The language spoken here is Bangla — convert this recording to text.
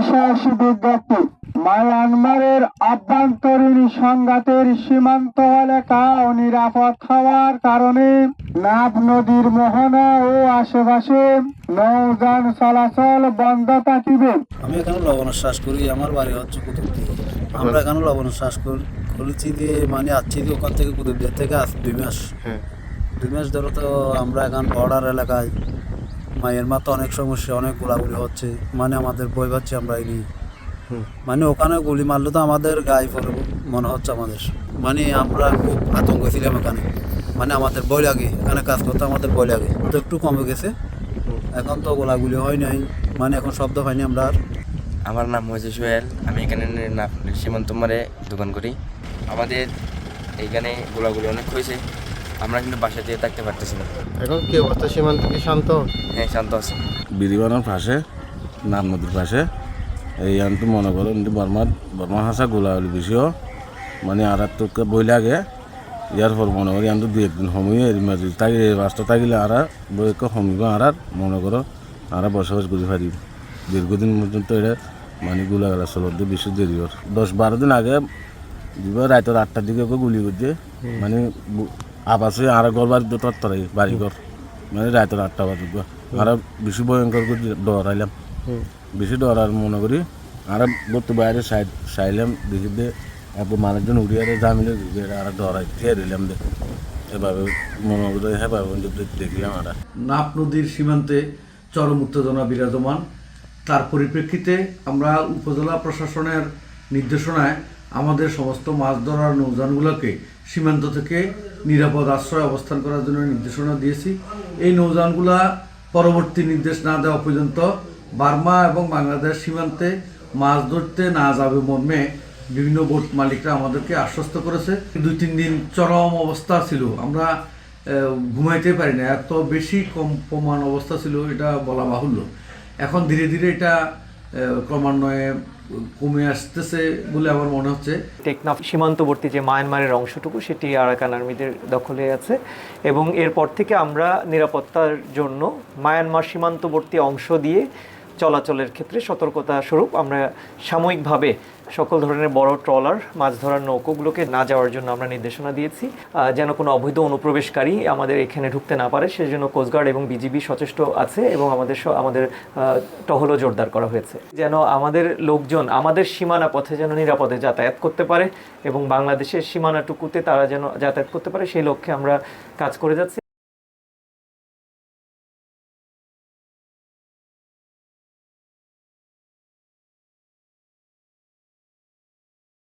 বিশেষ বিজ্ঞপ্তি মায়ানমারের আভ্যন্তরীণ সংঘাতের সীমান্ত এলাকা নিরাপদ হওয়ার কারণে নাব নদীর মোহনা ও আশেপাশে নৌযান চলাচল বন্ধ থাকিবে। আমি এখানে লবণ শ্বাস করি আমার বাড়ি হচ্ছে কুতুবদি আমরা এখানে লবণ শ্বাস করি খুলেছি দিয়ে মানে আসছি দিয়ে ওখান থেকে কুতুবদিয়া থেকে আস দুই মাস দুই মাস ধরে তো আমরা এখন বর্ডার এলাকায় মায়ের মা তো অনেক সমস্যা অনেক গোলাগুলি হচ্ছে মানে আমাদের বই পাচ্ছি আমরা এই নিয়ে। মানে ওখানে গুলি মারলে তো আমাদের গায়ে পড়ে মনে হচ্ছে আমাদের। মানে আমরা খুব আতঙ্ক ছিলাম এখানে মানে আমাদের বই লাগে এখানে কাজ করতে আমাদের ভয় লাগে। তো একটু কমে গেছে। এখন তো গোলাগুলি হয় নাই মানে এখন শব্দ হয়নি আমরা আর। আমার নাম মজিদ সোহেল আমি এখানে না- সীমান্ত মারে দোকান করি। আমাদের এইখানে গোলাগুলি অনেক হয়েছে। আমরা কিন্তু বাসা দিয়ে থাকতে পারতেছি না। এখন কি অবস্থা সীমান্ত কি শান্ত? হ্যাঁ শান্ত আছে। বিরিবানোর পাশে নাম নদীর পাশে। এই আনটু মনে করো কিন্তু বর্মার বর্মা হাসা গোলা হলি বেশিও মানে আর তোকে বই লাগে। ইয়ার পর মনে করি আনটু দুই একদিন সময় এর মাঝে। তাই রাস্তা থাকিলে আর বইকে সমিব আর মনে করো আর বসবাস করে পারি দীর্ঘদিন পর্যন্ত এটা মানে গুলা গেলা চলতে বেশি দেরি দশ বারো দিন আগে দিব রাতের আটটার দিকে গুলি করছে মানে হয়ে আর ঘর বাড়ি তোর তরাই বাড়ি ঘর মানে রাতের আটটা বাজে আর বেশি ভয়ঙ্কর করে ডরাইলাম বেশি ডরার মনে করি আর বলতে বাইরে সাইড সাইলাম দেখি দে এত মানুষজন উড়িয়ে জামিলে আর ডরাই খেয়ে দিলাম দে। এভাবে মনে করি হ্যাঁ দেখলাম আর। নাপ নদীর সীমান্তে চরম উত্তেজনা বিরাজমান। তার পরিপ্রেক্ষিতে আমরা উপজেলা প্রশাসনের নির্দেশনায় আমাদের সমস্ত মাছ ধরার নৌযানগুলোকে সীমান্ত থেকে নিরাপদ আশ্রয় অবস্থান করার জন্য নির্দেশনা দিয়েছি। এই নৌযানগুলা পরবর্তী নির্দেশ না দেওয়া পর্যন্ত বার্মা এবং বাংলাদেশ সীমান্তে মাছ ধরতে না যাবে মর্মে বিভিন্ন বোট মালিকরা আমাদেরকে আশ্বস্ত করেছে। দুই তিন দিন চরম অবস্থা ছিল। আমরা ঘুমাইতে পারি না। এত বেশি কম্পমান অবস্থা ছিল, এটা বলা বাহুল্য। এখন ধীরে ধীরে এটা ক্রমান্বয়ে কমে আসতেছে বলে আমার মনে হচ্ছে। টেকনাফ সীমান্তবর্তী যে মায়ানমারের অংশটুকু, সেটি আরাকান আর্মিদের দখলে আছে এবং এরপর থেকে আমরা নিরাপত্তার জন্য মায়ানমার সীমান্তবর্তী অংশ দিয়ে চলাচলের ক্ষেত্রে সতর্কতা স্বরূপ আমরা সাময়িকভাবে সকল ধরনের বড় ট্রলার, মাছ ধরার নৌকোগুলোকে না যাওয়ার জন্য আমরা নির্দেশনা দিয়েছি যেন কোনো অবৈধ অনুপ্রবেশকারী আমাদের এখানে ঢুকতে না পারে। সেজন্য কোস্টগার্ড এবং বিজিবি সচেষ্ট আছে এবং আমাদের আমাদের টহলও জোরদার করা হয়েছে। যেন আমাদের লোকজন আমাদের সীমানা পথে যেন নিরাপদে যাতায়াত করতে পারে এবং বাংলাদেশের সীমানাটুকুতে তারা যেন যাতায়াত করতে পারে, সেই লক্ষ্যে আমরা কাজ করে যাচ্ছি।